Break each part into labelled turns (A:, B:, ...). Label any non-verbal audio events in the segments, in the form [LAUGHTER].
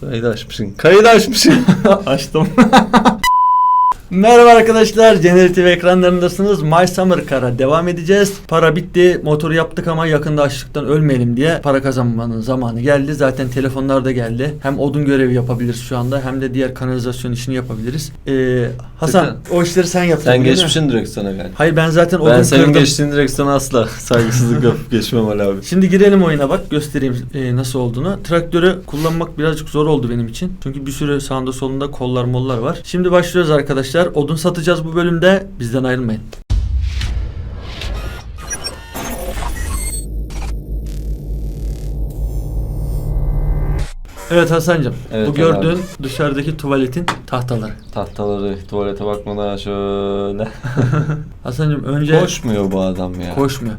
A: Kaydı açmışsın. Kaydı açmışsın. [LAUGHS]
B: Açtım. [LAUGHS] Merhaba arkadaşlar. Generative ekranlarındasınız. My Summer Car'a devam edeceğiz. Para bitti. Motoru yaptık ama yakında açlıktan ölmeyelim diye para kazanmanın zamanı geldi. Zaten telefonlar da geldi. Hem odun görevi yapabiliriz şu anda hem de diğer kanalizasyon işini yapabiliriz. Ee, Hasan o işleri sen yaptın.
A: Sen
B: değil mi?
A: geçmişsin direkt sana galiba.
B: Hayır ben zaten odun
A: Ben senin
B: kırdım.
A: geçtiğin direkt sana asla saygısızlık [LAUGHS] yapıp geçmem Ali abi.
B: Şimdi girelim oyuna bak göstereyim e, nasıl olduğunu. Traktörü kullanmak birazcık zor oldu benim için. Çünkü bir sürü sağında solunda kollar mollar var. Şimdi başlıyoruz arkadaşlar. Odun satacağız bu bölümde. Bizden ayrılmayın. Evet Hasan'cığım.
A: Evet,
B: bu gördüğün
A: abi.
B: dışarıdaki tuvaletin tahtaları.
A: Tahtaları tuvalete bakmadan şöyle. [LAUGHS]
B: Hasan'cığım önce
A: Koşmuyor bu adam ya.
B: koşmuyor.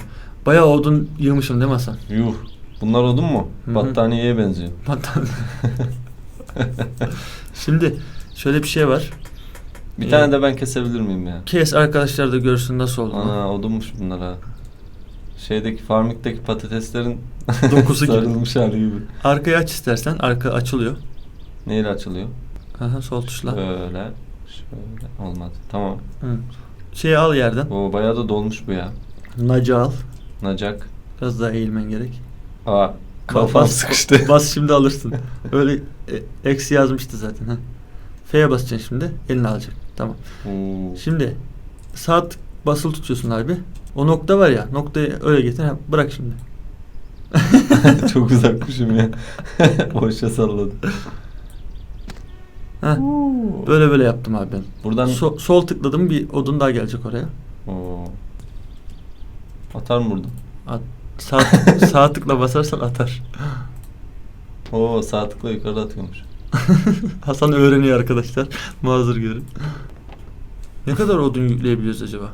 B: Bayağı odun yığmışım değil mi Hasan?
A: Yuh. Bunlar odun mu?
B: Hı hı.
A: Battaniyeye benziyor.
B: Battaniye. [LAUGHS] Şimdi şöyle bir şey var.
A: Bir tane de ben kesebilir miyim ya?
B: Kes arkadaşlar da görsün nasıl olduğunu.
A: Ana odunmuş bunlar ha. Şeydeki farmikteki patateslerin
B: Dokusu [LAUGHS] gibi.
A: sarılmış hali gibi.
B: Arkayı aç istersen. Arka açılıyor.
A: Neyle açılıyor?
B: Aha, sol tuşla.
A: Böyle. Şöyle. Olmadı. Tamam.
B: Hı. Şeyi al yerden.
A: O bayağı da dolmuş bu ya.
B: Nacı al.
A: Nacak.
B: Biraz daha eğilmen gerek.
A: Aa. Kafam
B: Bas-
A: sıkıştı. [LAUGHS]
B: Bas şimdi alırsın. Öyle e, eksi yazmıştı zaten. Ha. F'ye basacaksın şimdi. Elini alacak. Tamam.
A: Oo.
B: Şimdi sağ tık basılı tutuyorsun abi. O nokta var ya. Noktayı öyle getir. Ha, bırak şimdi. [LAUGHS]
A: Çok uzakmışım ya. [LAUGHS] Boşa salladım.
B: Ha. Böyle böyle yaptım abi ben.
A: Buradan
B: So- sol tıkladım bir odun daha gelecek oraya.
A: Oo. Atar mı buradan?
B: At, sağ, sağ tıkla basarsan atar. [LAUGHS]
A: Oo sağ tıkla yukarı atıyormuş. [LAUGHS]
B: Hasan öğreniyor arkadaşlar. Mazur görün. Ne kadar odun yükleyebiliyoruz acaba?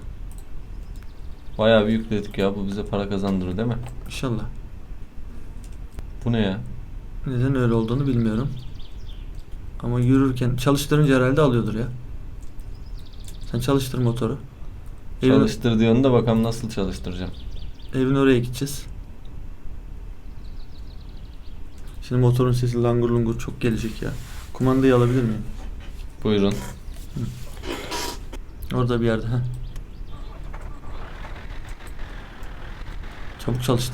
A: Bayağı bir yükledik ya bu bize para kazandırır değil mi?
B: İnşallah.
A: Bu ne ya?
B: Neden öyle olduğunu bilmiyorum. Ama yürürken çalıştırınca herhalde alıyordur ya. Sen çalıştır motoru. Evin,
A: Çalıştır diyorsun da bakalım nasıl çalıştıracağım.
B: evin oraya gideceğiz. Şimdi motorun sesi langur lungur çok gelecek ya. Kumandayı alabilir miyim?
A: Buyurun.
B: Orada bir yerde. Heh. Çabuk çalıştı.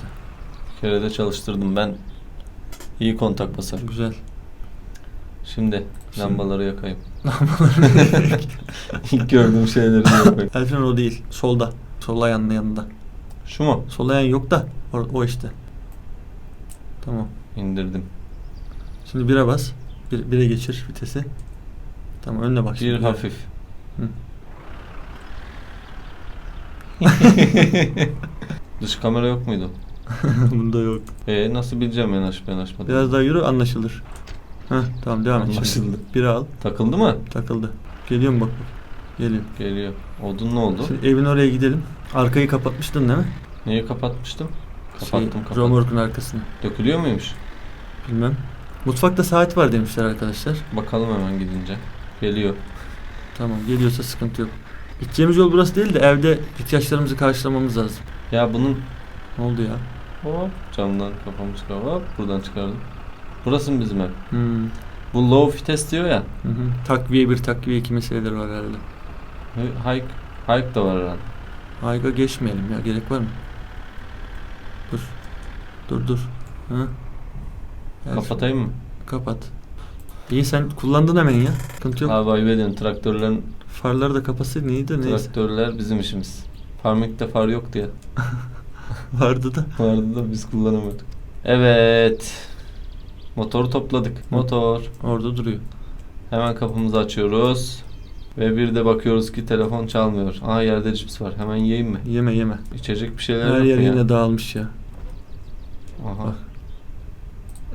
A: Bir kere de çalıştırdım ben. İyi kontak basarım.
B: Güzel.
A: Şimdi
B: Şimdi-
A: lambaları yakayım. [LAUGHS]
B: Lambaları
A: İlk gördüğüm şeyleri de yakayım. [LAUGHS]
B: Elfren o değil. Solda. Sol ayağının yanında.
A: Şu mu?
B: Sol ayağın yok da o, o işte. Tamam.
A: İndirdim.
B: Şimdi bire bas. Bir, bire geçir vitesi. Tamam önüne bak.
A: Bir
B: şimdi.
A: hafif.
B: Hı. [LAUGHS]
A: Dış kamera yok muydu? [LAUGHS]
B: Bunda yok.
A: E nasıl bileceğim yanaşıp yanaşmadım?
B: Biraz daha yürü anlaşılır. Heh, tamam devam et şimdi.
A: Anlaşıldı.
B: Biri al.
A: Takıldı mı?
B: Takıldı. Geliyor mu bak bak. Geliyor.
A: Geliyor. Odun ne oldu?
B: Şimdi evin oraya gidelim. Arkayı kapatmıştın değil mi?
A: Neyi kapatmıştım? Kapattım
B: Şey,
A: kapattım.
B: Romorkun arkasını.
A: Dökülüyor muymuş?
B: Bilmem. Mutfakta saat var demişler arkadaşlar.
A: Bakalım hemen gidince. Geliyor.
B: Tamam geliyorsa sıkıntı yok. Gideceğimiz yol burası değil de evde ihtiyaçlarımızı karşılamamız lazım.
A: Ya bunun
B: Ne oldu ya?
A: hop camdan kafamı çıkar hop buradan çıkardım. Burası mı bizim ev?
B: Hmm.
A: Bu low vites diyor ya.
B: Hı hı. Takviye bir takviye iki meseleleri var herhalde.
A: Hike, hike da var herhalde.
B: Hayga geçmeyelim ya gerek var mı? Dur. Dur dur. Ha? Evet,
A: Kapatayım mı?
B: Kapat. İyi sen kullandın hemen ya. Sıkıntı yok.
A: Abi ayıp ediyorum. Traktörlerin,
B: Farları da kapatsaydın iyiydi neyse.
A: traktörler bizim işimiz. Farming'de far yoktu ya. [LAUGHS]
B: Vardı da.
A: Vardı da biz kullanamıyorduk. Evet. Motoru topladık. Motor.
B: Orada duruyor.
A: Hemen kapımızı açıyoruz. Ve bir de bakıyoruz ki telefon çalmıyor. Aa yerde cips var. Hemen yiyeyim mi?
B: Yeme yeme.
A: İçecek bir şeyler
B: Her
A: yok
B: yer
A: mu ya?
B: yine dağılmış ya.
A: Aha.
B: Bak.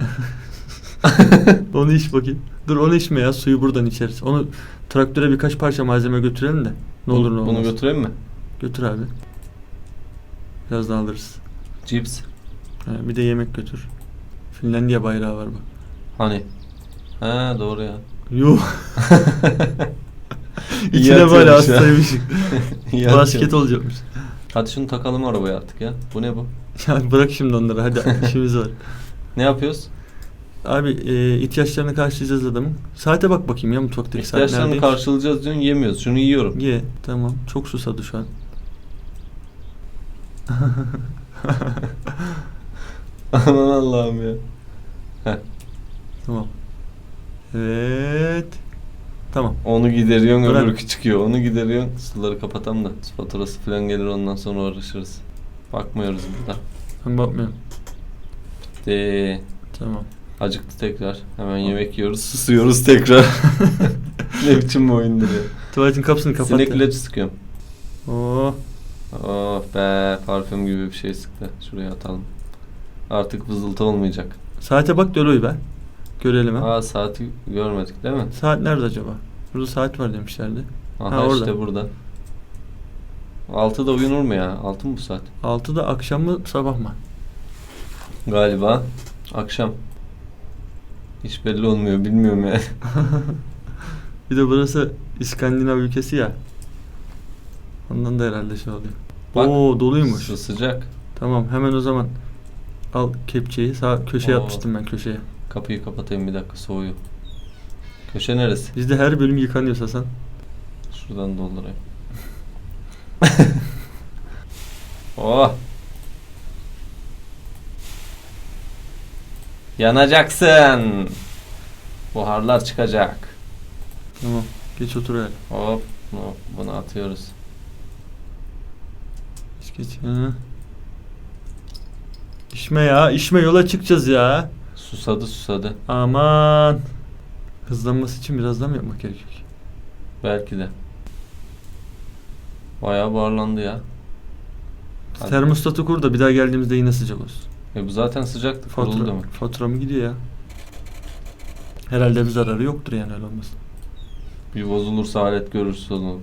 B: [LAUGHS] onu iç bakayım. Dur onu içme ya. Suyu buradan içeriz. Onu traktöre birkaç parça malzeme götürelim de. Ne olur ne olmaz.
A: Bunu götüreyim mi?
B: Götür abi. Biraz daha alırız.
A: Cips.
B: Ha, bir de yemek götür. Finlandiya bayrağı var bak.
A: Hani? Ha doğru ya.
B: Yuh. [LAUGHS] [LAUGHS] İçine böyle.
A: İyi
B: Basket olacakmış.
A: Hadi şunu takalım arabaya artık ya. Bu ne bu?
B: Ya bırak şimdi onları hadi işimiz var.
A: Ne yapıyoruz?
B: Abi e, ihtiyaçlarını karşılayacağız adamın. Saate bak bakayım ya mutfaktaki saat
A: İhtiyaçlarını
B: neredeymiş?
A: karşılayacağız diyorsun yemiyoruz. Şunu yiyorum.
B: Ye tamam çok susadı şu an.
A: Aman Allah'ım ya.
B: Tamam. Evet. Tamam.
A: Onu gideriyorsun
B: Bırak.
A: öbürkü çıkıyor. Onu gideriyorsun. Suları kapatam da faturası falan gelir ondan sonra uğraşırız. Bakmıyoruz burada.
B: Ben bakmıyorum.
A: De
B: Tamam.
A: acıktı tekrar. Hemen yemek yiyoruz. [LAUGHS] Susuyoruz tekrar. [LAUGHS] ne biçim bir oyundur ya.
B: Tuvaletin kapısını kapat.
A: Sinek
B: ya.
A: ilacı sıkıyorum.
B: Oo.
A: Oh be parfüm gibi bir şey sıktı. Şuraya atalım. Artık vızıltı olmayacak.
B: Saate bak uyu be. Görelim ha.
A: Aa saati görmedik değil mi?
B: Saat nerede acaba? Burada saat var demişlerdi.
A: Aha
B: Ha, orada.
A: işte burada. 6'da uyunur mu ya? 6 mı bu saat?
B: 6'da akşam mı sabah mı?
A: Galiba akşam. Hiç belli olmuyor bilmiyorum ya. [LAUGHS]
B: Bir de burası İskandinav ülkesi ya. Ondan da herhalde şey oluyor.
A: Bak,
B: Oo doluymuş.
A: Su sıcak.
B: Tamam hemen o zaman al kepçeyi sağ köşeye
A: Oo.
B: atmıştım ben köşeye.
A: Kapıyı kapatayım bir dakika soğuyor. Köşe neresi?
B: Bizde her bölüm yıkanıyor Hasan.
A: Şuradan doldurayım. [LAUGHS] oh. Yanacaksın. Buharlar çıkacak.
B: Tamam geç otur hele.
A: Hop, hop bunu atıyoruz.
B: Geç geç. Hı. İşme ya işme yola çıkacağız ya.
A: Susadı susadı.
B: Aman. Hızlanması için biraz daha mı yapmak gerekiyor? ki?
A: Belki de. Bayağı buharlandı ya. Hadi.
B: Termostatı kur da bir daha geldiğimizde yine sıcak olsun.
A: E bu zaten sıcaktı. Kuruldu
B: Fatura,
A: demek.
B: fatura mı gidiyor ya? Herhalde bir zararı yoktur yani öyle olmasın.
A: Bir bozulursa alet görürsün onu.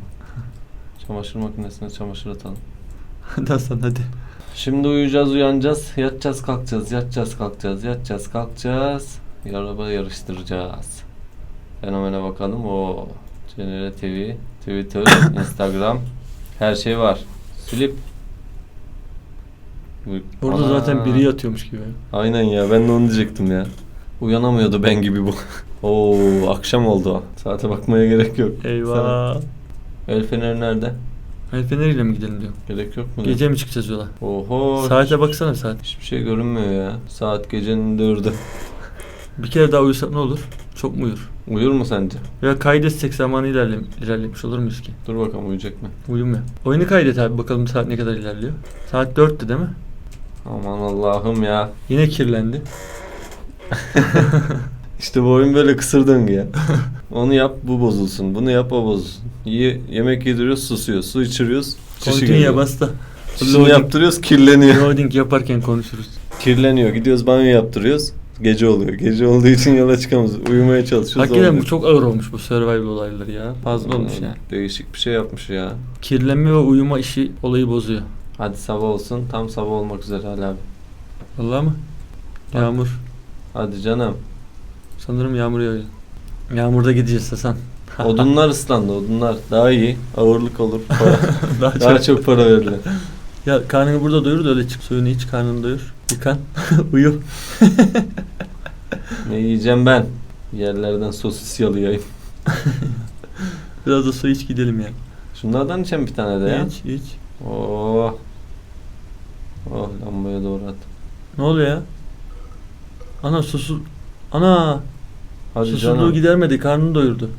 A: [LAUGHS] Çamaşır makinesine çamaşır atalım.
B: Hadi Hasan hadi.
A: Şimdi uyuyacağız, uyanacağız, yatacağız, kalkacağız, yatacağız, kalkacağız, yatacağız, kalkacağız. Araba yarıştıracağız. Fenomene bakalım. O Cenere TV, Twitter, [LAUGHS] Instagram, her şey var. Slip. Bu-
B: Orada
A: Ana.
B: zaten biri yatıyormuş gibi.
A: Aynen ya ben de onu diyecektim ya. Uyanamıyordu ben gibi bu. [LAUGHS] Oo akşam oldu. Saate bakmaya gerek yok.
B: Eyvah.
A: Sen- El feneri nerede?
B: El feneriyle mi gidelim diyor.
A: Gerek yok mu?
B: Gece mi çıkacağız yola?
A: Oho.
B: Saate baksana saat.
A: Hiçbir şey görünmüyor ya. Saat gecenin dördü. [LAUGHS]
B: Bir kere daha uyusak ne olur? Çok mu uyur?
A: Uyur mu sence?
B: Veya kaydetsek zamanı ilerle, ilerlemiş olur muyuz ki?
A: Dur bakalım uyuyacak mı?
B: Uyumuyor. Oyunu kaydet abi bakalım saat ne kadar ilerliyor. Saat 4'tü değil mi?
A: Aman Allah'ım ya.
B: Yine kirlendi. [LAUGHS]
A: İşte bu oyun böyle kısır döngü ya. [LAUGHS] Onu yap bu bozulsun. Bunu yap o bozulsun. Ye, yemek yediriyoruz susuyor. Su içiriyoruz. Çişi
B: Continue
A: geliyor.
B: bas da.
A: Çişini
B: Loading-
A: yaptırıyoruz kirleniyor. [LAUGHS]
B: Loading yaparken konuşuruz.
A: kirleniyor. Gidiyoruz banyo yaptırıyoruz. Gece oluyor. Gece olduğu için yola çıkamıyoruz. Uyumaya çalışıyoruz.
B: Hakikaten
A: olmuyor.
B: bu çok ağır olmuş bu survival olayları ya. Fazla olmuş yani.
A: Değişik bir şey yapmış ya.
B: Kirlenme ve uyuma işi olayı bozuyor.
A: Hadi sabah olsun. Tam sabah olmak üzere Ali abi.
B: Vallahi mı?
A: Bak.
B: Yağmur.
A: Hadi canım.
B: Sanırım yağmur yağıyor. Yağmurda gideceğiz Hasan. [LAUGHS]
A: Odunlar ıslandı odunlar. Daha iyi. Ağırlık olur. [LAUGHS] Para.
B: Daha,
A: Daha
B: çok.
A: çok para verilir.
B: Ya karnını burada doyur da öyle çık. Suyunu iç, karnını doyur. Yıkan. [LAUGHS] Uyu.
A: Ne yiyeceğim ben? Yerlerden sosis yalayayım.
B: Biraz da su iç gidelim ya.
A: Şunlardan içelim bir tane de ya.
B: İç, iç.
A: Oh. Oh lambaya doğru at.
B: Ne oluyor ya? Ana susu... Ana!
A: Hadi
B: Susuzluğu
A: canım.
B: gidermedi, karnını doyurdu.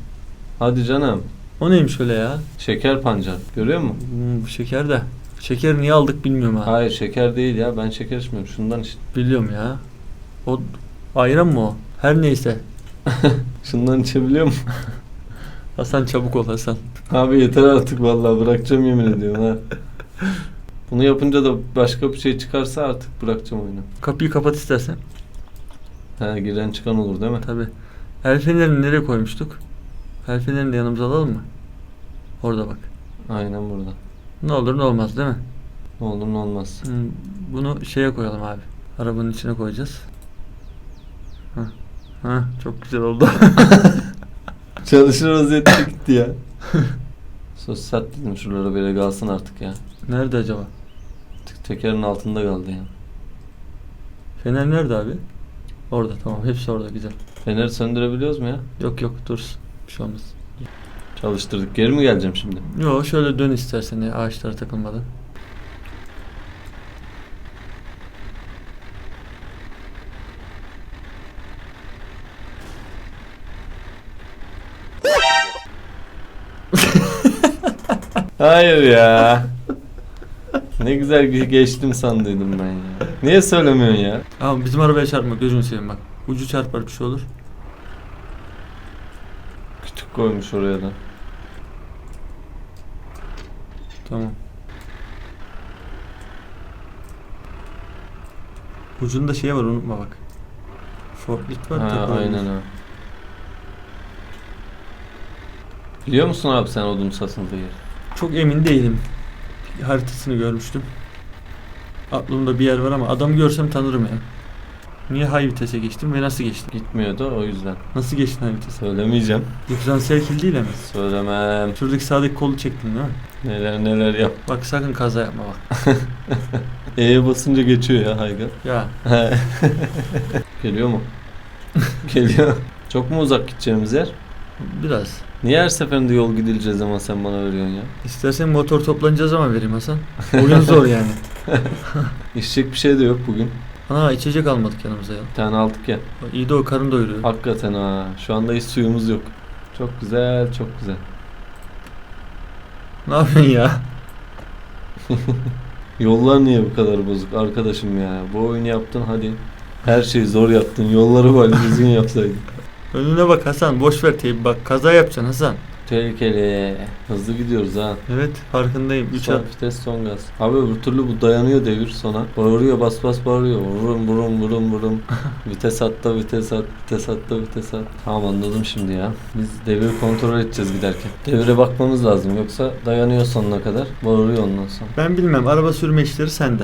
A: Hadi canım.
B: O neymiş öyle ya?
A: Şeker pancar. Görüyor musun?
B: Hmm, şeker de. Şeker niye aldık bilmiyorum ha.
A: Hayır şeker değil ya. Ben şeker içmiyorum. Şundan iç.
B: Biliyorum ya. O ayran mı o? Her neyse. [LAUGHS]
A: Şundan içebiliyor musun?
B: Hasan çabuk ol Hasan.
A: Abi yeter artık vallahi bırakacağım yemin ediyorum ha. [LAUGHS] Bunu yapınca da başka bir şey çıkarsa artık bırakacağım oyunu.
B: Kapıyı kapat istersen.
A: Ha giren çıkan olur değil mi?
B: Tabi. El fenerini nereye koymuştuk? El fenerini de yanımıza alalım mı? Orada bak.
A: Aynen burada.
B: Ne olur ne olmaz değil mi?
A: Ne olur ne olmaz.
B: Hmm, bunu şeye koyalım abi. Arabanın içine koyacağız. Hah. Hah, çok güzel oldu. [LAUGHS]
A: Çalışır vaziyette gitti ya. Sos sert dedim şuralara böyle kalsın artık ya.
B: Nerede acaba?
A: Tekerin altında kaldı ya.
B: Fener nerede abi? Orada tamam hepsi orada güzel.
A: Feneri söndürebiliyoruz mu ya?
B: Yok yok dursun. Bir şey olmaz.
A: Çalıştırdık. Geri mi geleceğim şimdi?
B: Yo şöyle dön istersen ya, ağaçlara takılmadan.
A: Hayır ya. Ne güzel ge- geçtim sandıydım ben ya. Niye söylemiyorsun ya?
B: Ama bizim arabaya çarpma gözünü seveyim bak. Ucu çarpar bir şey olur.
A: Kütük koymuş oraya da.
B: Tamam. Ucunda şey var unutma bak. Forklift var.
A: Ha, aynen ha. Biliyor musun abi sen odun satıldığı yeri?
B: Çok emin değilim. Haritasını görmüştüm. Aklımda bir yer var ama adamı görsem tanırım ya. Niye high vitese geçtim ve nasıl geçtim?
A: Gitmiyordu o yüzden.
B: Nasıl geçtin high vitese?
A: Söylemeyeceğim.
B: Diferansiyel kill değil mi?
A: Söylemem.
B: Şuradaki sağdaki kolu çektin değil mi?
A: Neler neler yap.
B: Bak sakın kaza yapma bak. [LAUGHS]
A: E'ye basınca geçiyor ya Hayga.
B: Ya [LAUGHS]
A: Geliyor mu? [LAUGHS] Geliyor. Çok mu uzak gideceğimiz yer?
B: Biraz.
A: Niye her seferinde yol gidileceğiz ama sen bana veriyorsun ya?
B: İstersen motor toplanacağı zaman vereyim Hasan. Oyun zor yani. [LAUGHS]
A: İçecek bir şey de yok bugün.
B: Ana içecek almadık yanımıza ya.
A: Bir tane aldık ya.
B: İyi de o karın doyuruyor.
A: Hakikaten ha. Şu anda hiç suyumuz yok. Çok güzel, çok güzel.
B: Ne yapıyorsun ya? [LAUGHS]
A: Yollar niye bu kadar bozuk arkadaşım ya? Bu oyunu yaptın hadi. Her şeyi zor yaptın. Yolları bari düzgün yapsaydın.
B: Önüne bak Hasan. Boş ver teybi bak. Kaza yapacaksın Hasan.
A: Tehlikeli. Hızlı gidiyoruz ha.
B: Evet farkındayım. 3
A: Son vites son gaz. Abi öbür türlü bu dayanıyor devir sona. Bağırıyor bas bas bağırıyor. Vurum vurum vurum vurum. [LAUGHS] vites atta vites at vites atta vites at. Tamam anladım şimdi ya. Biz devir kontrol edeceğiz giderken. Devire bakmamız lazım yoksa dayanıyor sonuna kadar. Bağırıyor ondan sonra.
B: Ben bilmem. Araba sürme işleri sende.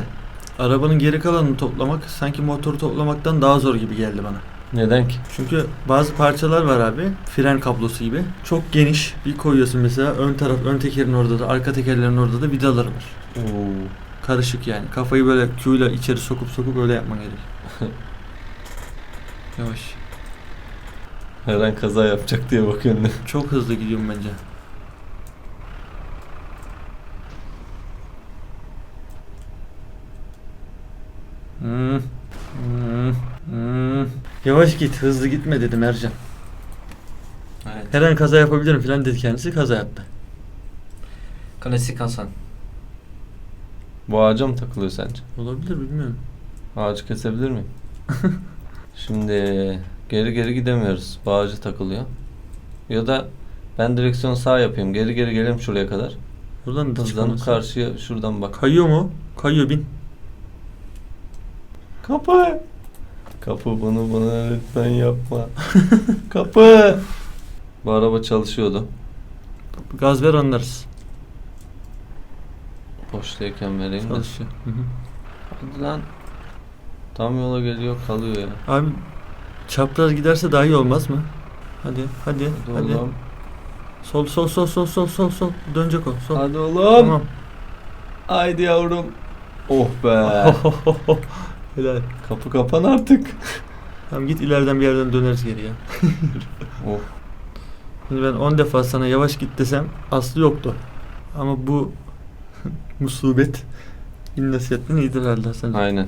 B: Arabanın geri kalanını toplamak sanki motoru toplamaktan daha zor gibi geldi bana.
A: Neden ki?
B: Çünkü bazı parçalar var abi. Fren kablosu gibi. Çok geniş. Bir koyuyorsun mesela ön taraf, ön tekerin orada da, arka tekerlerin orada da vidaları var.
A: Oo.
B: Karışık yani. Kafayı böyle Q ile içeri sokup sokup öyle yapman gerek. [LAUGHS] Yavaş.
A: Her an kaza yapacak diye bakıyorum.
B: Çok hızlı gidiyorum bence. Hmm. Hmm. Hmm. Yavaş git, hızlı gitme dedim Ercan.
C: Evet.
B: Her an kaza yapabilirim falan dedi kendisi, kaza yaptı.
C: Klasik Hasan.
A: Bu ağaca mı takılıyor sence?
B: Olabilir bilmiyorum.
A: Ağacı kesebilir miyim? [LAUGHS] Şimdi geri geri gidemiyoruz. Bu ağaca takılıyor. Ya da ben direksiyon sağ yapayım. Geri geri gelelim şuraya kadar.
B: Buradan da
A: Hızlanıp
B: çıkamazsın.
A: karşıya şuradan bak.
B: Kayıyor mu? Kayıyor bin.
A: Kapı. Kapı bunu bana lütfen yapma. [LAUGHS] Kapı. Bu araba çalışıyordu.
B: Gaz ver anlarız.
A: Boştayken vereyim de.
B: Çalışıyor. Hı hı.
A: Hadi lan. Tam yola geliyor kalıyor ya.
B: Abi çapraz giderse daha iyi olmaz mı? Hadi, hadi,
A: Hadi,
B: hadi.
A: oğlum.
B: Sol, sol, sol, sol, sol, sol, sol. Dönecek o. Sol.
A: Hadi oğlum.
B: Tamam.
A: Haydi yavrum. Oh be. [LAUGHS]
B: Helal.
A: Kapı kapan artık.
B: Tamam git ileriden bir yerden döneriz geri ya. [LAUGHS]
A: Oh.
B: Şimdi ben 10 defa sana yavaş git desem aslı yoktu. Ama bu [LAUGHS] musibet bin nasihatten iyidir herhalde Hasan.
A: Aynen.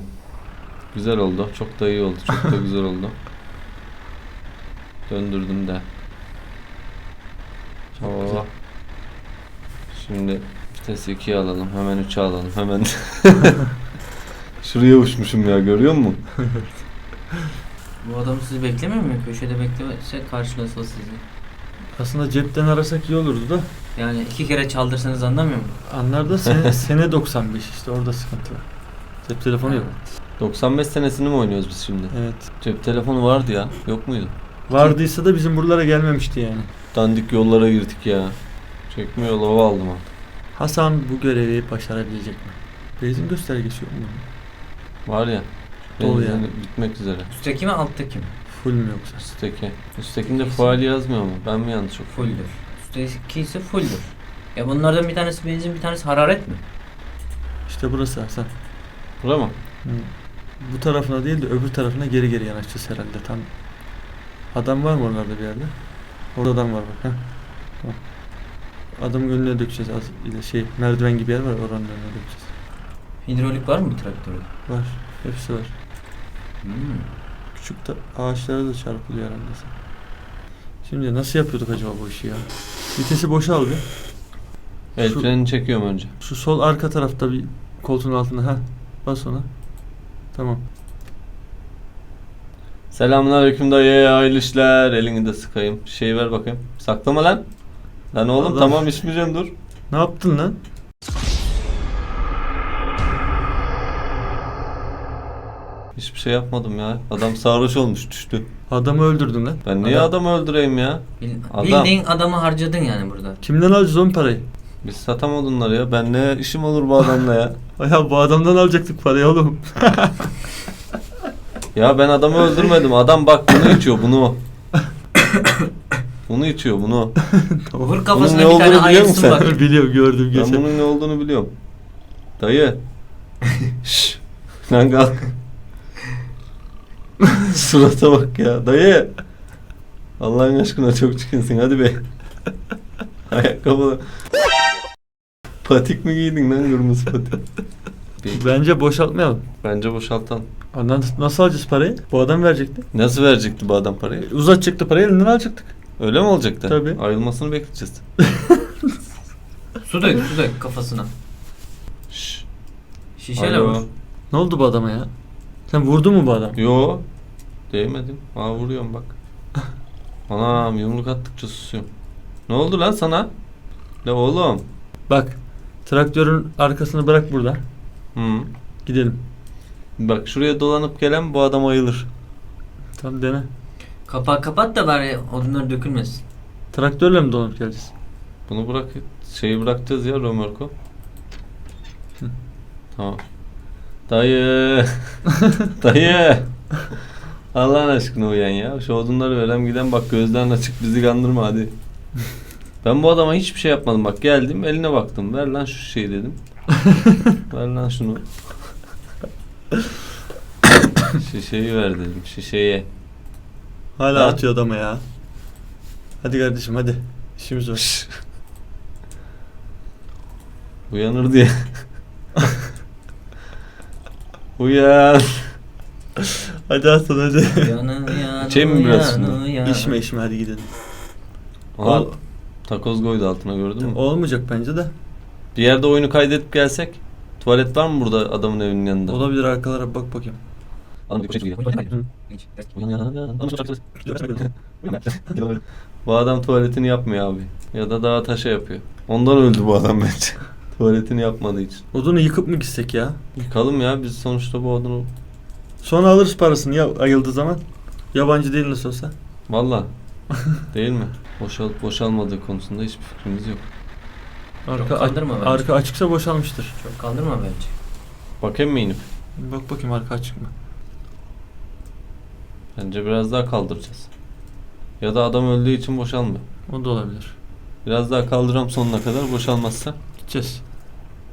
A: Güzel oldu. Çok da iyi oldu. Çok da [LAUGHS] güzel oldu. Döndürdüm de.
B: Çok
A: Oo.
B: güzel.
A: Şimdi vites 2'ye alalım. Hemen 3'e alalım. Hemen. Şuraya uçmuşum ya görüyor musun? [LAUGHS]
C: Bu adam sizi beklemiyor mu? Köşede beklemese karşılasın sizi.
B: Aslında cepten arasak iyi olurdu da.
C: Yani iki kere çaldırsanız anlamıyor mu?
B: Anlar da [LAUGHS] sene, sene 95 işte orada sıkıntı var. Cep telefonu yok.
A: 95 senesini mi oynuyoruz biz şimdi?
B: Evet.
A: Cep telefonu vardı ya. Yok muydu?
B: Vardıysa da bizim buralara gelmemişti yani.
A: Dandik yollara girdik ya. Çekme yolu aldım artık.
B: Hasan bu görevi başarabilecek mi? Benzin göstergesi yok mu?
A: Var ya.
B: Dolu
A: benzin
B: yani.
A: Bitmek üzere.
C: Üstteki mi alttaki mi?
B: Full mü yoksa?
A: Üstteki. Üsttekinde fuel yazmıyor mu? Ben mi yanlış okudum?
C: Fulldür. Üstteki ise fulldür. Ya bunlardan bir tanesi benzin bir tanesi hararet mi?
B: İşte burası Hasan.
A: Bura mı?
B: Hı. Bu tarafına değil de öbür tarafına geri geri yanaşacağız herhalde tam. Adam var mı oralarda bir yerde? Orada adam var bak. Heh. Tamam. Adamın önüne dökeceğiz az şey merdiven gibi yer var oranın önüne dökeceğiz.
C: Hidrolik var mı bu traktörde?
B: Var. Hepsi var.
C: Hmm.
B: Küçük de ağaçlara da çarpılıyor herhalde. Şimdi nasıl yapıyorduk acaba bu işi ya? Vitesi boşa al bir.
A: El
B: Şu-
A: frenini çekiyorum önce.
B: Şu sol arka tarafta bir koltuğun altında. Ha. Bas ona. Tamam.
A: Selamünaleyküm dayı, hayırlı işler. Elini de sıkayım. Şey ver bakayım. Saklama lan. Lan oğlum
B: Allah.
A: tamam içmeyeceğim dur.
B: Ne yaptın lan?
A: Hiçbir şey yapmadım ya. Adam sarhoş olmuş düştü.
B: Adamı öldürdün lan.
A: Ben niye
B: Adam-
A: adamı öldüreyim ya?
C: Bil-
A: Adam.
C: Bildiğin adamı harcadın yani burada.
B: Kimden alacağız onun parayı?
A: Biz satamadık onları ya. Ben ne işim olur bu adamla ya? [LAUGHS]
B: Ya bu adamdan alacaktık parayı oğlum. [LAUGHS]
A: Ya ben adamı öldürmedim. Adam bak bunu içiyor bunu. bunu içiyor bunu. [LAUGHS]
C: Vur kafasına
A: ne
C: bir tane
A: olduğunu biliyor
C: ayırsın
A: musun sen?
C: bak.
B: Biliyorum gördüm
A: Ben
B: geçen.
A: bunun ne olduğunu biliyorum. Dayı. Şşş. Lan kalk. [LAUGHS] Surata bak ya. Dayı. Allah'ın aşkına çok çirkinsin hadi be. [LAUGHS] Ayakkabı. Patik mi giydin lan kırmızı patik?
B: Bence boşaltmayalım.
A: Bence boşaltan.
B: Ondan nasıl alacağız parayı? Bu adam verecekti.
A: Nasıl verecekti bu adam parayı?
B: E, Uzatacaktı parayı elinden alacaktık.
A: Öyle mi olacaktı?
B: Tabii.
A: Ayrılmasını bekleyeceğiz. [LAUGHS]
C: Su dök, su dök kafasına.
A: Şşş.
C: Şişeyle
A: Alo.
C: vur.
B: Ne oldu bu adama ya? Sen vurdun mu bu adamı?
A: Yo. Değmedim. Aa vuruyorum bak. [LAUGHS] Anam yumruk attıkça susuyorum. Ne oldu lan sana? La oğlum.
B: Bak. Traktörün arkasını bırak burada.
A: Hı.
B: Gidelim.
A: Bak şuraya dolanıp gelen bu adam ayılır.
B: Tamam dene.
C: Kapağı kapat da bari odunlar dökülmesin.
B: Traktörle mi dolanıp geleceğiz?
A: Bunu bırak şeyi bırakacağız ya römorku.
B: Hı.
A: Tamam. Dayı. [LAUGHS] Dayı. Allah'ın aşkına uyan ya. Şu odunları verem giden bak gözlerin açık bizi kandırma hadi. Ben bu adama hiçbir şey yapmadım bak geldim eline baktım ver lan şu şeyi dedim. [LAUGHS] ver lan şunu. Şişeyi ver dedim şişeye.
B: Hala
A: Ha?
B: atıyor adama ya. Hadi kardeşim hadi. İşimiz var.
A: Uyanır diye. Uyan.
B: hadi Hasan hadi.
C: Uyanı
A: İçeyim mi biraz
C: uyanı,
A: şimdi?
C: uyanı.
B: içme içme hadi gidelim.
A: Aha,
B: Ol-
A: takoz koydu altına gördün mü?
B: Olmayacak bence de.
A: Bir yerde oyunu kaydedip gelsek. Tuvalet var mı burada adamın evinin yanında?
B: Olabilir arkalara bak bakayım.
A: Bu adam tuvaletini yapmıyor abi. Ya da daha taşa yapıyor. Ondan öldü bu adam bence. [LAUGHS] tuvaletini yapmadığı için.
B: Odunu yıkıp mı gitsek ya?
A: Yıkalım ya biz sonuçta bu odunu.
B: Sonra alırız parasını ya ayıldığı zaman. Yabancı değil nasıl olsa.
A: Valla. [LAUGHS] Değil mi? Boşalıp boşalmadığı konusunda hiçbir fikrimiz yok.
B: Arka,
C: Çok kaldırma bence.
B: arka açıksa boşalmıştır.
C: Çok kaldırma bence.
A: Bakayım mı inip?
B: Bak bakayım arka açık mı?
A: Bence biraz daha kaldıracağız. Ya da adam öldüğü için boşalmıyor.
B: O da olabilir.
A: Biraz daha kaldıracağım sonuna kadar boşalmazsa.
B: Gideceğiz.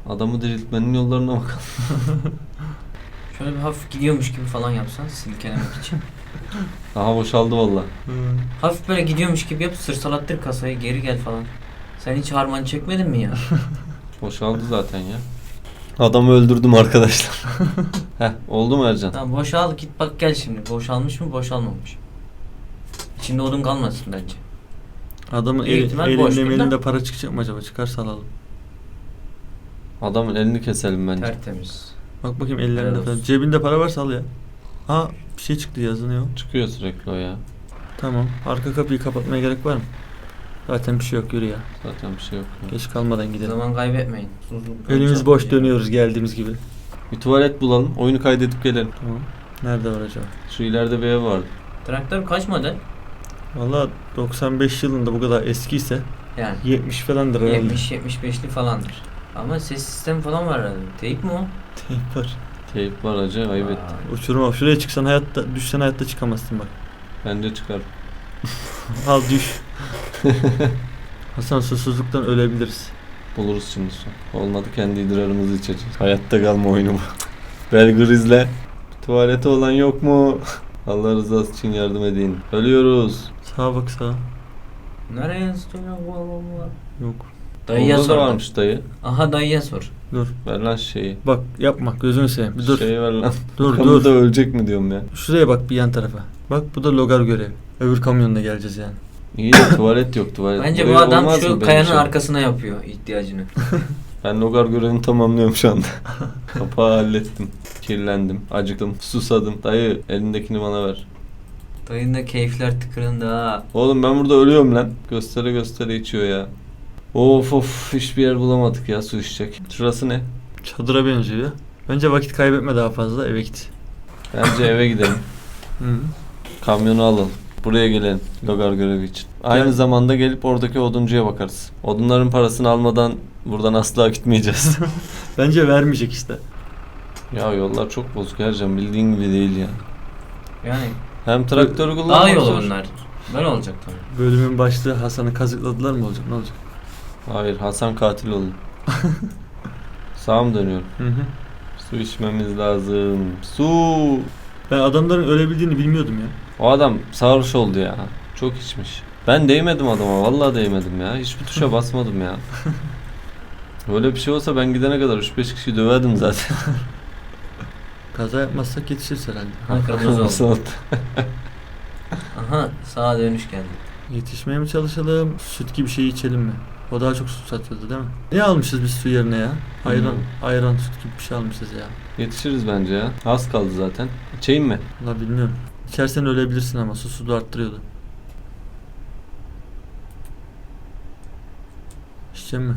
A: Adamı diriltmenin yollarına bakalım. [LAUGHS]
C: Şöyle bir hafif gidiyormuş gibi falan yapsan silkelemek için. [LAUGHS]
A: Daha boşaldı valla.
C: Hafif böyle gidiyormuş gibi yap sırsalattır kasayı geri gel falan. Sen hiç harman çekmedin mi ya? [LAUGHS]
A: Boşaldı zaten ya. Adamı öldürdüm arkadaşlar. Heh oldu mu Ercan?
C: tamam boşal git bak gel şimdi. Boşalmış mı boşalmamış. İçinde odun kalmasın bence.
B: Adamın
C: Büyük
B: el,
C: ihtimal
B: elinde
C: da.
B: melinde para çıkacak mı acaba? Çıkarsa alalım.
A: Adamın elini keselim bence.
C: Tertemiz.
B: Bak bakayım ellerinde
C: Helal
B: falan.
C: olsun.
B: Cebinde para varsa al ya. Ha bir şey çıktı yazılıyor.
A: Çıkıyor sürekli o ya.
B: Tamam. Arka kapıyı kapatmaya gerek var mı? Zaten bir şey yok yürü ya.
A: Zaten bir şey yok. ya.
B: Geç kalmadan gidelim.
C: Zaman kaybetmeyin. Uzun-
B: Önümüz boş dönüyoruz geldiğimiz gibi.
A: Bir tuvalet bulalım. Oyunu kaydedip gelelim.
B: Tamam. Nerede var acaba?
A: Şu ileride bir ev vardı.
C: Traktör kaç model?
B: Valla 95 yılında bu kadar eskiyse
C: Yani
B: 70 falandır herhalde.
C: 70-75'li falandır. Ama ses sistemi falan var herhalde. Teyip mi o?
B: Teyp var.
A: Teyip var acı ayıp etti.
C: Aa,
B: Uçurma. Şuraya çıksan hayatta, düşsen hayatta çıkamazsın bak.
A: Bence çıkar. [LAUGHS]
B: Al düş. [LAUGHS] Hasan susuzluktan ölebiliriz.
A: Buluruz şimdi son. Olmadı kendi idrarımızı içeceğiz. Hayatta kalma oyunu bu. [LAUGHS] Belgriz'le. Tuvaleti olan yok mu? Allah rızası için yardım edin. Ölüyoruz.
B: Sağa bak sağa.
C: Nereye istiyorsun?
B: Yok.
C: Dayıya
A: Orada da
C: sor.
A: varmış dayı.
C: Aha dayıya sor.
B: Dur.
A: Ver lan şeyi.
B: Bak yapma gözünü seveyim. Bir dur.
A: Şeyi ver lan.
B: dur dur.
A: ölecek mi diyorum ya.
B: Şuraya bak bir yan tarafa. Bak bu da logar görevi. Öbür kamyonla geleceğiz yani.
A: İyi de tuvalet yok tuvalet.
C: Bence bu adam
A: olmaz
C: şu
A: mı benim
C: kayanın
A: şey?
C: arkasına yapıyor ihtiyacını. [LAUGHS]
A: Ben logar görevini tamamlıyorum şu anda. Kapağı hallettim. Kirlendim. Acıktım. Susadım. Dayı elindekini bana ver.
C: Dayının da keyifler tıkırında ha.
A: Oğlum ben burada ölüyorum lan. Göstere göstere içiyor ya. Of of hiçbir yer bulamadık ya su içecek. Şurası ne?
B: Çadıra benziyor ya. Bence vakit kaybetme daha fazla eve git.
A: Bence eve gidelim. [LAUGHS]
B: Hı.
A: Kamyonu alalım. Buraya gelelim logar görevi için. Aynı zamanda gelip oradaki oduncuya bakarız. Odunların parasını almadan buradan asla gitmeyeceğiz. [LAUGHS]
B: Bence vermeyecek işte.
A: ya yollar çok bozuk Ercan bildiğin gibi değil ya.
C: Yani
A: Hem traktörü kullanmak
C: daha yolu
A: zor.
C: bunlar. Böyle olacak tabii.
B: Bölümün başlığı Hasan'ı kazıkladılar mı olacak ne olacak?
A: Hayır Hasan katil oldu. [LAUGHS] Sağa mı dönüyorum?
B: Hı hı.
A: Su içmemiz lazım. Su.
B: Ben adamların ölebildiğini bilmiyordum ya.
A: O adam sarhoş oldu ya. Çok içmiş. Ben değmedim adama. Vallahi değmedim ya. Hiçbir tuşa basmadım ya. [LAUGHS] Böyle bir şey olsa ben gidene kadar 3-5 kişi döverdim zaten. [LAUGHS]
B: Kaza yapmazsak yetişiriz herhalde.
C: Ha kırmızı oldu.
A: Nasıl?
C: Aha sağa dönüş geldi.
B: Yetişmeye mi çalışalım? Süt gibi şey içelim mi? O daha çok su satıyordu değil mi? Ne almışız biz su yerine ya? Ayran,
A: Hmm.
B: ayran süt gibi bir şey almışız ya.
A: Yetişiriz bence ya. Az kaldı zaten. İçeyim mi?
B: Valla bilmiyorum. İçersen ölebilirsin ama su su da arttırıyordu. İçeceğim mi?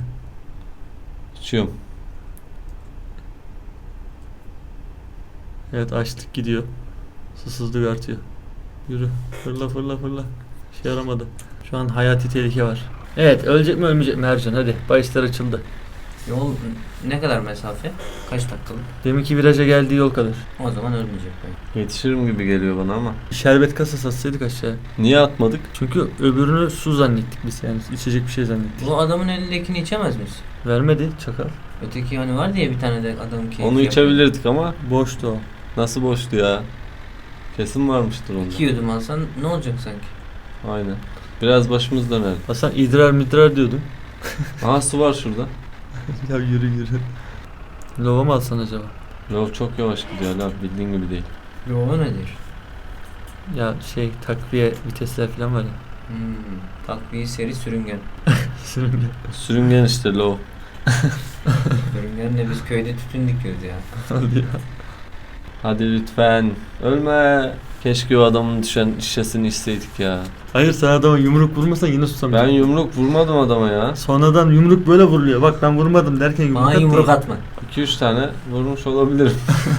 A: İçiyorum.
B: Evet açtık gidiyor. Susuzluk artıyor. Yürü. Fırla fırla fırla. Şey yaramadı. Şu an hayati tehlike var. Evet ölecek mi ölmeyecek mi Ercan hadi. Bahisler açıldı.
C: Yol ne kadar mesafe? Kaç dakikalık?
B: Deminki viraja geldiği yol kadar.
C: O zaman ölmeyecek belki.
A: Yetişirim gibi geliyor bana ama.
B: Şerbet kasası atsaydık aşağıya.
A: Niye atmadık?
B: Çünkü öbürünü su zannettik biz yani içecek bir şey zannettik.
C: Bu adamın elindekini içemez miyiz?
B: Vermedi çakal.
C: Öteki hani var diye bir tane de adam keyif
A: Onu
C: yapıyor.
A: içebilirdik ama
B: Boştu o.
A: nasıl boştu ya? Kesin varmıştır onda.
C: İki yudum alsan ne olacak sanki?
A: Aynen. Biraz başımız döner.
B: Hasan idrar midrar diyordun. [LAUGHS]
A: Aha su var şurada. [LAUGHS]
B: ya yürü yürü. Lova mı alsan acaba?
A: Yol çok yavaş gidiyor lan bildiğin gibi değil.
C: O nedir?
B: Ya şey takviye vitesler falan var ya.
C: Hmm, takviye seri sürüngen. [LAUGHS]
B: Sürünge.
A: Sürüngen işte low.
C: Sürüngenle biz köyde tütün dikiyoruz ya.
B: Hadi ya.
A: Hadi lütfen. Ölme. Keşke o adamın düşen şişesini içseydik ya.
B: Hayır sen adama yumruk vurmasan yine
A: Ben
B: susamayacaksın.
A: yumruk vurmadım adama ya.
B: Sonradan yumruk böyle vuruluyor. Bak ben vurmadım derken yumruk
C: Bana
B: attı.
C: yumruk atma.
A: 2-3 tane vurmuş olabilirim.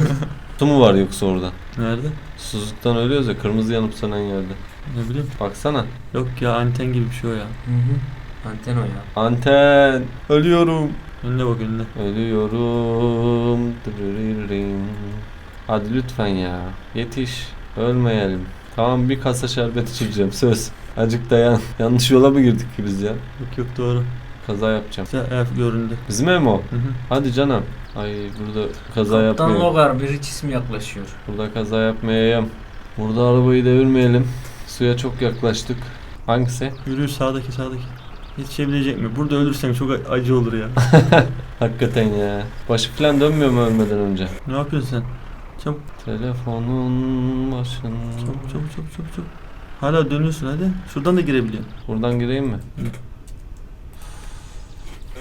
A: [LAUGHS] Su mu var yoksa orada?
B: Nerede?
A: Susuzluktan ölüyoruz ya kırmızı yanıp sönen yerde.
B: Ne bileyim.
A: Baksana.
B: Yok ya anten gibi bir şey o ya.
C: Hı hı. Anten o ya.
A: Anten. Ölüyorum.
B: Önüne bak önüne.
A: Ölüyorum. Dırırırırım. Hadi lütfen ya. Yetiş. Ölmeyelim. Tamam bir kasa şerbet içeceğim söz. Acık dayan. [LAUGHS] Yanlış yola mı girdik ki biz ya?
B: Yok yok doğru.
A: Kaza yapacağım.
B: Güzel ev göründü.
A: Bizim ev mi o?
B: Hı hı.
A: Hadi canım. Ay burada kaza
C: Kaptan
A: yapmayalım.
C: Logar bir cisim yaklaşıyor.
A: Burada kaza yapmayayım. Burada arabayı devirmeyelim. Suya çok yaklaştık. Hangisi?
B: Yürü sağdaki sağdaki. Yetişebilecek mi? Burada ölürsen çok acı olur ya. [LAUGHS]
A: Hakikaten ya. Başı falan dönmüyor mu ölmeden önce?
B: ne yapıyorsun sen? Çabuk
A: Telefonun başında.
B: çabuk çabuk çabuk çabuk çabuk. Hala dönüyorsun hadi. Şuradan da girebiliyorsun.
A: Buradan gireyim mi?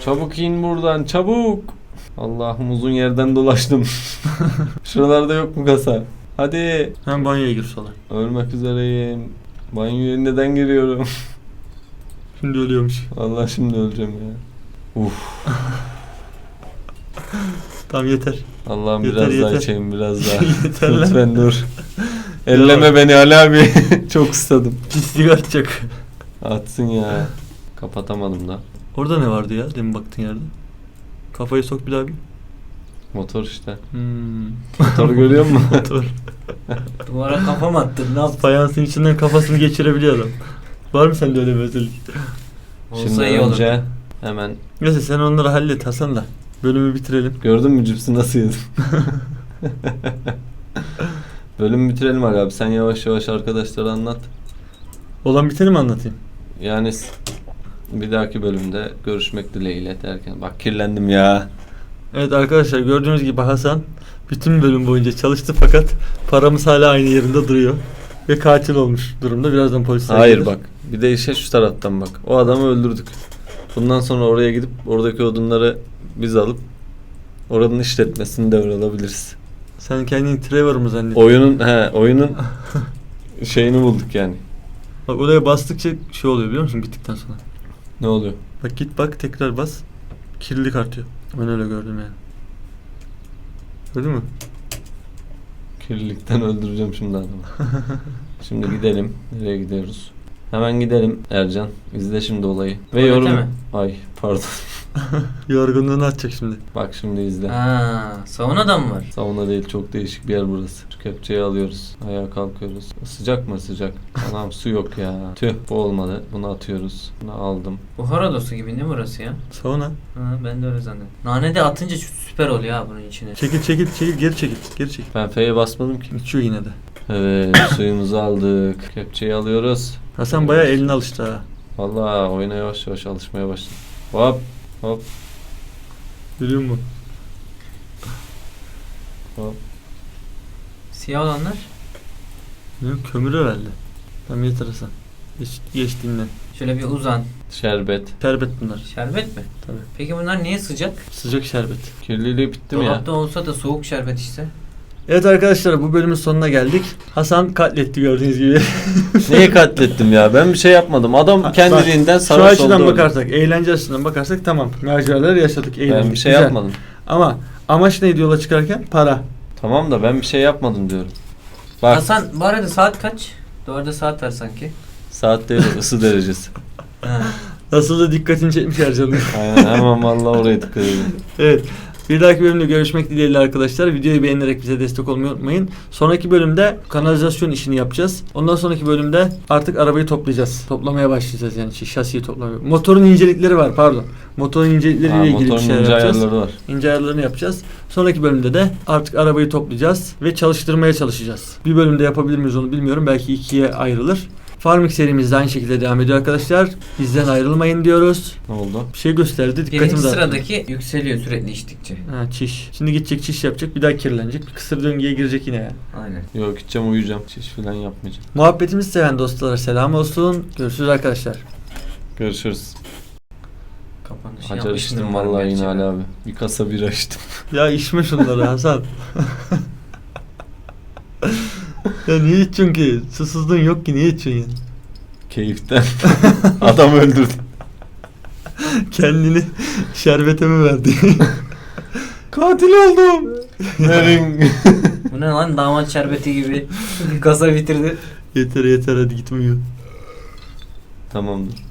A: Çabuk in buradan çabuk. Allah'ım uzun yerden dolaştım. [LAUGHS] Şuralarda yok mu kasa? Hadi.
B: Hemen banyoya gir sola.
A: Ölmek üzereyim. Banyoya neden giriyorum?
B: Şimdi ölüyormuş.
A: Allah şimdi öleceğim ya. Uf. [LAUGHS]
B: Tamam yeter.
A: Allah'ım
B: Yeter,
A: biraz daha
B: yeter.
A: içeyim biraz [LAUGHS] daha.
B: yeter lan.
A: Lütfen dur. [LAUGHS] Elleme beni Ali abi. [LAUGHS] Çok ısladım.
B: Pislik atacak.
A: Atsın ya. Kapatamadım da.
B: Orada ne vardı ya? Demin baktın yerde. Kafayı sok bir daha bir.
A: Motor işte.
B: Hmm.
A: Motoru görüyor musun?
B: Motor.
C: Duvara kafam attın ne yaptın?
B: Fayansın içinden kafasını geçirebiliyor adam. Var mı sende öyle bir özellik?
C: Olsa
A: Şimdi
C: iyi olur.
A: önce hemen
B: Neyse sen onları hallet Hasan da. Bölümü bitirelim.
A: gördün mü cipsi nasıl yedim? [LAUGHS] Bölüm bitirelim Ali abi. Sen yavaş yavaş arkadaşlara anlat.
B: Olan biteni mi anlatayım?
A: Yani bir dahaki bölümde görüşmek dileğiyle derken. Bak kirlendim ya.
B: Evet arkadaşlar gördüğünüz gibi Hasan bütün bölüm boyunca çalıştı fakat paramız hala aynı yerinde duruyor. Ve katil olmuş durumda. Birazdan polisler
A: Hayır
B: gelir.
A: bak. Bir de işe şu taraftan bak. O adamı öldürdük. Bundan sonra oraya gidip oradaki odunları biz alıp oranın işletmesini devralabiliriz.
B: Sen kendini Trevor mı zannediyorsun?
A: Oyunun he oyunun [LAUGHS] şeyini bulduk yani.
B: Bak oraya bastıkça şey oluyor biliyor musun bittikten sonra.
A: Ne oluyor?
B: Bak git bak tekrar bas. Kirlilik artıyor. Ben öyle gördüm yani. Gördün mü?
A: Kirlilikten öldüreceğim şimdi adamı. [LAUGHS] şimdi gidelim. Nereye gidiyoruz? Hemen gidelim Ercan. İzle şimdi olayı. Ve
C: Tuvalete
A: yorum.
C: mi?
A: Ay pardon. [LAUGHS]
B: Yorgunluğunu atacak şimdi.
A: Bak şimdi izle.
C: Ha, saunadan mı var?
A: Sauna değil çok değişik bir yer burası. Şu kepçeyi alıyoruz. Ayağa kalkıyoruz. Sıcak mı sıcak? Anam su yok ya. Tüh bu olmadı. Bunu atıyoruz. Bunu aldım.
C: Buhar odası gibi ne burası ya?
B: Sauna.
C: Ha, ben de öyle zannettim. Nane de atınca süper oluyor ha bunun içine.
B: Çekil çekil çekil geri çekil. Geri çekil.
A: Ben F'ye basmadım ki.
B: İçiyor yine de.
A: Evet [COUGHS] suyumuzu aldık. Kepçeyi alıyoruz.
B: Hasan bayağı eline alıştı ha.
A: Vallahi oyuna yavaş yavaş alışmaya başladım. Hop hop
B: Görüyor musun?
A: hop.
C: Siyah olanlar?
B: Ne kömür herhalde. Tamam yeter Hasan. Geç, geç dinlen.
C: Şöyle bir uzan.
A: Şerbet.
B: Şerbet bunlar.
C: Şerbet mi?
B: Tabii.
C: Peki bunlar niye sıcak?
B: Sıcak şerbet.
A: Kirliliği bitti mi ya?
C: Dolapta olsa da soğuk şerbet işte.
B: Evet arkadaşlar bu bölümün sonuna geldik. Hasan katletti gördüğünüz gibi. [LAUGHS]
A: Neyi katlettim ya? Ben bir şey yapmadım. Adam kendiliğinden
B: Şu
A: sarhoş
B: açıdan
A: oldu.
B: bakarsak, eğlence açısından bakarsak tamam. Maceralar yaşadık, eğlendik.
A: Ben bir şey
B: güzel.
A: yapmadım.
B: Ama amaç neydi yola çıkarken? Para.
A: Tamam da ben bir şey yapmadım diyorum. Bak
C: Hasan bu arada saat kaç? Duvarda saat var sanki.
A: saat değil o, [LAUGHS] ısı derecesi.
B: Nasıl da dikkatini çekmiş Ercan'ın.
A: Aynen hemen vallahi oraya dikkat edin.
B: evet. Bir dahaki bölümde görüşmek dileğiyle arkadaşlar. Videoyu beğenerek bize destek olmayı unutmayın. Sonraki bölümde kanalizasyon işini yapacağız. Ondan sonraki bölümde artık arabayı toplayacağız. Toplamaya başlayacağız yani şey, şasiyi toplamaya. Motorun incelikleri var pardon. Motorun incelikleriyle
A: Ha,
B: ilgili bir
A: motorun
B: şeyler
A: ince
B: yapacağız.
A: ayarları var.
B: İnce ayarlarını yapacağız. Sonraki bölümde de artık arabayı toplayacağız ve çalıştırmaya çalışacağız. Bir bölümde yapabilir miyiz onu bilmiyorum. Belki ikiye ayrılır. Farming serimiz de aynı şekilde devam ediyor arkadaşlar. Bizden ayrılmayın diyoruz.
A: Ne oldu?
B: Bir şey gösterdi.
C: Birinci
B: Dikkatimi dağıttı.
C: sıradaki yükseliyor sürekli içtikçe.
B: Ha çiş. Şimdi gidecek çiş yapacak. Bir daha kirlenecek. Bir kısır döngüye girecek yine ya.
C: Aynen.
A: Yok gideceğim uyuyacağım. Çiş falan yapmayacağım.
B: Muhabbetimizi seven dostlara selam olsun. Görüşürüz arkadaşlar.
A: Görüşürüz.
C: Kapanışı
A: Acar
C: yapmışsın
A: içtim
C: umarım
A: vallahi yine
C: gerçekten.
A: Ali abi. Bir kasa bira içtim.
B: Ya içme şunları Hasan. [LAUGHS] ya niye içiyorsun ki? Susuzluğun yok ki niye içiyorsun ya?
A: Keyiften. [LAUGHS] Adam öldürdü.
B: Kendini şerbete mi verdi? [LAUGHS] Katil oldum.
A: Nerin?
C: Bu ne lan damat şerbeti gibi. Gaza bitirdi.
B: yeter yeter hadi gitmiyor.
A: Tamamdır.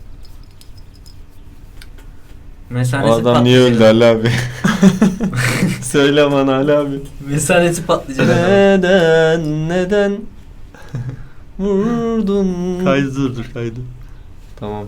C: Mesanesi
A: O adam niye öldü Ali abi? [LAUGHS] Söyle bana Ali abi.
C: Mesanesi patlayacak adam.
A: Neden neden [LAUGHS] vurdun?
B: Kaydı dur dur kaydı.
A: Tamam.